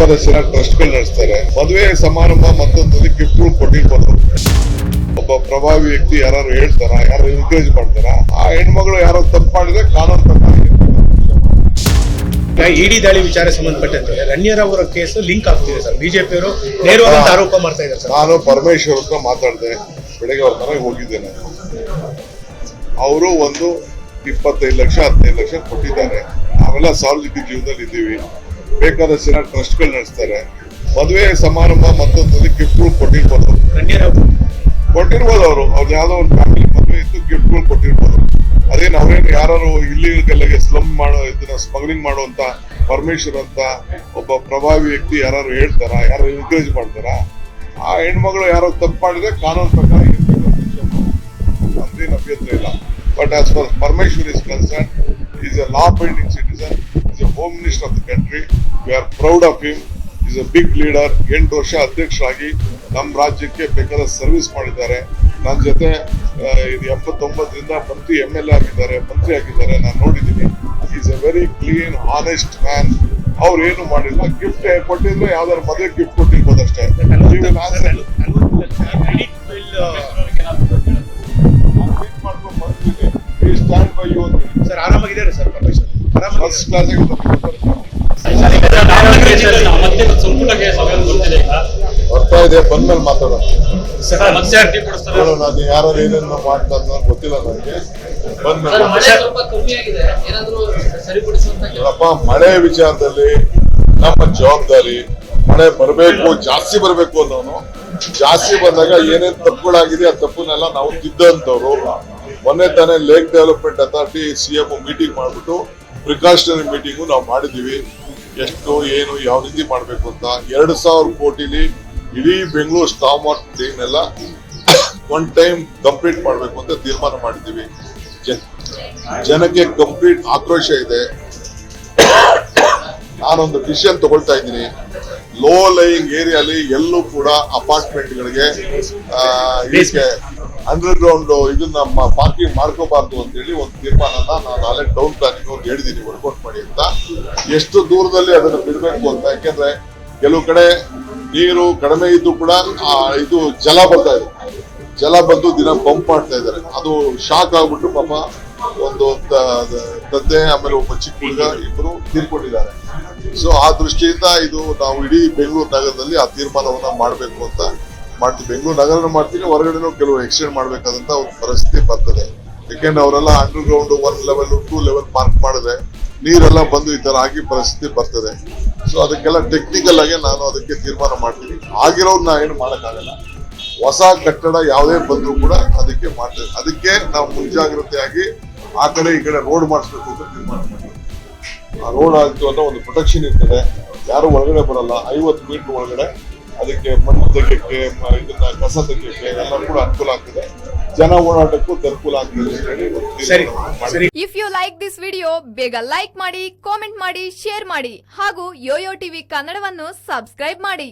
ಬೇಕಾದಷ್ಟು ಜನ ಟ್ರಸ್ಟ್ಗಳು ನಡೆಸ್ತಾರೆ. ಮದುವೆ ಸಮಾರಂಭ ಮತ್ತೊಂದು ಗಿಫ್ಟ್ಗಳು ಕೊಟ್ಟಿರ್ಬೋದು ಒಬ್ಬ ಪ್ರಭಾವಿ ವ್ಯಕ್ತಿ ಯಾರು ಹೇಳ್ತಾರ? ಯಾರು ಎನ್ಕರೇಜ್ ಮಾಡ್ತಾರ? ಆ ಹೆಣ್ಮಗಳು ಯಾರೋ ತಪ್ಪು ಮಾಡಿದ್ರೆ ಕಾನೂನು ಪ್ರಕಾರ ಇಡಿ ದಾಳಿ ವಿಚಾರ ಸಂಬಂಧಪಟ್ಟಂತೆ ರಣ್ಯರ್ ಅವರ ಕೇಸ್ ಲಿಂಕ್ ಆಗ್ತಿದೆ ಸರ್. ಬಿಜೆಪಿ ಅವರು ನೇರವಾದ ಆರೋಪ ಮಾಡ್ತಾ ಇದ್ದಾರೆ ಸರ್. ನಾನು ಪರಮೇಶ್ವರ್ ಹತ್ರ ಮಾತಾಡಿದೆ. ಬೆಳಗ್ಗೆ ಅವ್ರ ಮನೆಗೆ ಹೋಗಿದ್ದೇನೆ. ನಾನು ಅವರು ಒಂದು ಇಪ್ಪತ್ತೈದು ಲಕ್ಷ ಹದಿನೈದು ಲಕ್ಷ ಕೊಟ್ಟಿದ್ದಾರೆ. ನಾವೆಲ್ಲ ಸಾರ್ವಜನಿಕ ಜೀವನದಲ್ಲಿ ಇದ್ದೀವಿ. ಬೇಕಾದಷ್ಟು ಸಿನ ಟ್ರಸ್ಟ್ಗಳು ನಡೆಸ್ತಾರೆ. ಮದುವೆ ಸಮಾರಂಭ ಮತ್ತೊಂದು ಗಿಫ್ಟ್ಗಳು ಕೊಟ್ಟಿರ್ಬೋದು. ಕೊಟ್ಟಿರ್ಬೋದು ಅವರು. ಅವ್ರು ಯಾವ್ದೋ ಒಂದು ಫ್ಯಾಮಿಲಿ ಮದುವೆ ಇತ್ತು ಗಿಫ್ಟ್ಗಳು ಕೊಟ್ಟಿರ್ಬೋದು. ಅದೇನು ಅವ್ರೇನು ಯಾರು ಇಲ್ಲಿಗೆಲ್ಲ ಸ್ಲಮ್ ಮಾಡೋ, ಇದನ್ನ ಸ್ಮಗ್ಲಿಂಗ್ ಮಾಡುವಂತ ಪರಮೇಶ್ವರ್ ಅಂತ ಒಬ್ಬ ಪ್ರಭಾವಿ ವ್ಯಕ್ತಿ ಯಾರು ಹೇಳ್ತಾರ? ಯಾರು ಎನ್ಕರೇಜ್ ಮಾಡ್ತಾರ? ಆ ಹೆಣ್ಮಗಳು ಯಾರೋ ತಪ್ಪು ಮಾಡಿದ್ರೆ ಕಾನೂನು ಪ್ರಕಾರ ಶಿಕ್ಷೆ ಅಭ್ಯಂತರ ಇಲ್ಲ. But as for Parameshwar is concern is a law binding citizen. Is a home minister of the country We are proud of him. Is a big leader ಎಂಟು ವರ್ಷ ಅಧ್ಯಕ್ಷರಾಗಿ ನಮ್ಮ ರಾಜ್ಯಕ್ಕೆ ಬೇಕಾದ ಸರ್ವಿಸ್ ಮಾಡಿದ್ದಾರೆ ನನ್ನ ಜೊತೆ ಇದು ಎಪ್ಪತ್ತೊಂಬತ್ತರಿಂದ ಮಂತ್ರಿ ಎಂ ಎಲ್ ಎ ಆಗಿದ್ದಾರೆ ಮಂತ್ರಿ ಆಗಿದ್ದಾರೆ ನಾನು ನೋಡಿದ್ದೀನಿ is a very clean honest man ಅವ್ರು ಏನು ಮಾಡಿಲ್ಲ ಗಿಫ್ಟ್ ಕೊಟ್ಟಿದ್ರೆ ಯಾವ್ದಾದ್ರು ಮದುವೆ ಗಿಫ್ಟ್ ಕೊಟ್ಟಿರ್ಬೋದು ಅಷ್ಟೇ ಸರ್ ಆರಾಮಾಗಿದ್ದಾರೆ ಪರಮೇಶ್ವರ್ ಫಸ್ಟ್ ಕ್ಲಾಸ್ ಬರ್ತಾ ಇದೆ ಬಂದ್ಮೇಲೆ ಮಾತಾಡೋಣ. ಅದು ಯಾರು ಏನೇನು ಮಾಡ್ತಾ ಇದ್ದಾರೆ ಗೊತ್ತಿಲ್ಲ ನನಗೆ. ಬಂದ್ಮೇಲೆ ಮಳೆ ವಿಚಾರದಲ್ಲಿ ನಮ್ಮ ಜವಾಬ್ದಾರಿ ಮಳೆ ಬರಬೇಕು ಜಾಸ್ತಿ ಬರಬೇಕು ಅನ್ನೋನು. ಜಾಸ್ತಿ ಬಂದಾಗ ಏನೇನ್ ತಪ್ಪುಗಳಾಗಿದೆ ಆ ತಪ್ಪನ್ನೆಲ್ಲ ನಾವು ತಿದ್ದಂತವ್ರು. ಮೊನ್ನೆ ತಾನೇ lake development authority C M meeting ಮಾಡಿಬಿಟ್ಟು ಪ್ರಿಕಾಷನರಿ ಮೀಟಿಂಗು ನಾವು ಮಾಡಿದೀವಿ ಎಷ್ಟು ಏನು ಯಾವ ರೀತಿ ಮಾಡಬೇಕು ಅಂತ. ಎರಡು ಸಾವಿರ ಕೋಟಿಲಿ ಇಡೀ ಬೆಂಗಳೂರು ಸ್ಟಾಮ್ ಮಾರ್ಕೆಟ್ ಕ್ಲೀನ್ ಎಲ್ಲ ಒನ್ ಟೈಮ್ ಕಂಪ್ಲೀಟ್ ಮಾಡಬೇಕು ಅಂತ ತೀರ್ಮಾನ ಮಾಡಿದ್ದೀವಿ. ಜನ್- ಜನಕ್ಕೆ ಕಂಪ್ಲೀಟ್ ಆಕ್ರೋಶ ಇದೆ. ನಾನೊಂದು ಡಿಸಿಷನ್ ತಗೊಳ್ತಾ ಇದ್ದೀನಿ. ಲೋ ಲೈಯಿಂಗ್ ಏರಿಯಾಲಿ ಎಲ್ಲೂ ಕೂಡ ಅಪಾರ್ಟ್ಮೆಂಟ್ಗಳಿಗೆ ಇದಕ್ಕೆ ಅಂಡರ್ ಗ್ರೌಂಡ್ ಇದನ್ನ ಪಾರ್ಕಿಂಗ್ ಮಾಡ್ಕೋಬಾರ್ದು ಅಂತ ಹೇಳಿ ಒಂದು ತೀರ್ಮಾನನ ನಾನು ಅಲ್ಲೇ ಟೌನ್ ಪ್ಲಾನಿಂಗ್ ಅವ್ರಿಗೆ ಹೇಳಿದ್ದೀನಿ ವರ್ಕೌಟ್ ಮಾಡಿ ಅಂತ. ಎಷ್ಟು ದೂರದಲ್ಲಿ ಅದನ್ನ ಬಿಡಬೇಕು ಅಂತ, ಯಾಕೆಂದ್ರೆ ಕೆಲವು ಕಡೆ ನೀರು ಕಡಿಮೆ ಇದ್ದು ಕೂಡ ಇದು ಜಲ ಬರ್ತಾ ಇದೆ. ಜಲ ಬಂದು ದಿನ ಪಂಪ್ ಮಾಡ್ತಾ ಇದ್ದಾರೆ. ಅದು ಶಾಕ್ ಆಗ್ಬಿಟ್ಟು ಪಾಪ ಒಂದು ತಂದೆ, ಆಮೇಲೆ ಒಬ್ಬ ಚಿಕ್ಕ ಹುಡುಗ ಇಬ್ಬರು ತೀರ್ಕೊಂಡಿದ್ದಾರೆ. ಸೊ ಆ ದೃಷ್ಟಿಯಿಂದ ಇದು ನಾವು ಇಡೀ ಬೆಂಗಳೂರು ನಗರದಲ್ಲಿ ಆ ತೀರ್ಮಾನವನ್ನ ಮಾಡಬೇಕು ಅಂತ ಮಾಡ್ತೀವಿ. ಬೆಂಗಳೂರು ನಗರ ಮಾಡ್ತೀನಿ, ಹೊರಗಡೆನೂ ಕೆಲವು ಎಕ್ಸ್ಟೆಂಡ್ ಮಾಡಬೇಕಾದಂತ ಒಂದು ಪರಿಸ್ಥಿತಿ ಬರ್ತದೆ. ಯಾಕೆಂದ್ರೆ ಅವರೆಲ್ಲ underground one level two level park ಮಾಡಿದ್ರೆ ನೀರೆಲ್ಲ ಬಂದು ಈ ತರ ಆಗಿ ಪರಿಸ್ಥಿತಿ ಬರ್ತದೆ. ಸೊ ಅದಕ್ಕೆಲ್ಲ ಟೆಕ್ನಿಕಲ್ ಆಗಿ ನಾನು ಅದಕ್ಕೆ ತೀರ್ಮಾನ ಮಾಡ್ತೀನಿ. ಆಗಿರೋದು ನಾ ಏನು ಮಾಡಕ್ಕಾಗಲ್ಲ. ಹೊಸ ಕಟ್ಟಡ ಯಾವುದೇ ಬಂದರೂ ಕೂಡ ಅದಕ್ಕೆ ಮಾಡ್ತೇವೆ. ಅದಕ್ಕೆ ನಾವು ಮುಂಜಾಗ್ರತೆಯಾಗಿ ಆ ಕಡೆ ಈ ಕಡೆ ರೋಡ್ ಮಾಡಿಸ್ಬೇಕು ಅಂತ ತೀರ್ಮಾನ ಮಾಡ್ತೀವಿ. ಆ ರೋಡ್ ಆಯ್ತು ಅಂತ ಒಂದು ಪ್ರೊಟೆಕ್ಷನ್ ಇರ್ತದೆ. ಯಾರು ಒಳಗಡೆ ಬರಲ್ಲ, ಐವತ್ತು ಮೀಟರ್ ಒಳಗಡೆ ಅದಕ್ಕೆ ಮಣ್ಣು ತೆಗಿಯಕ್ಕೆ ಇದನ್ನ ಕಸ ತೆಗಿಯಕ್ಕೆ ಎಲ್ಲ ಕೂಡ ಅನುಕೂಲ ಆಗ್ತದೆ. ಜನ ಓಡಾಟಕ್ಕೂ ಅನುಕೂಲ ಆಗ್ತದೆ ಅಂತ ಹೇಳಿ ಸರಿ ಸರಿ. If you like this video ಬೇಗ ಲೈಕ್ ಮಾಡಿ ಕಾಮೆಂಟ್ ಮಾಡಿ ಶೇರ್ ಮಾಡಿ ಹಾಗೂ ಯೋಯೋ ಟಿವಿ ಕನ್ನಡವನ್ನು ಸಬ್ಸ್ಕ್ರೈಬ್ ಮಾಡಿ.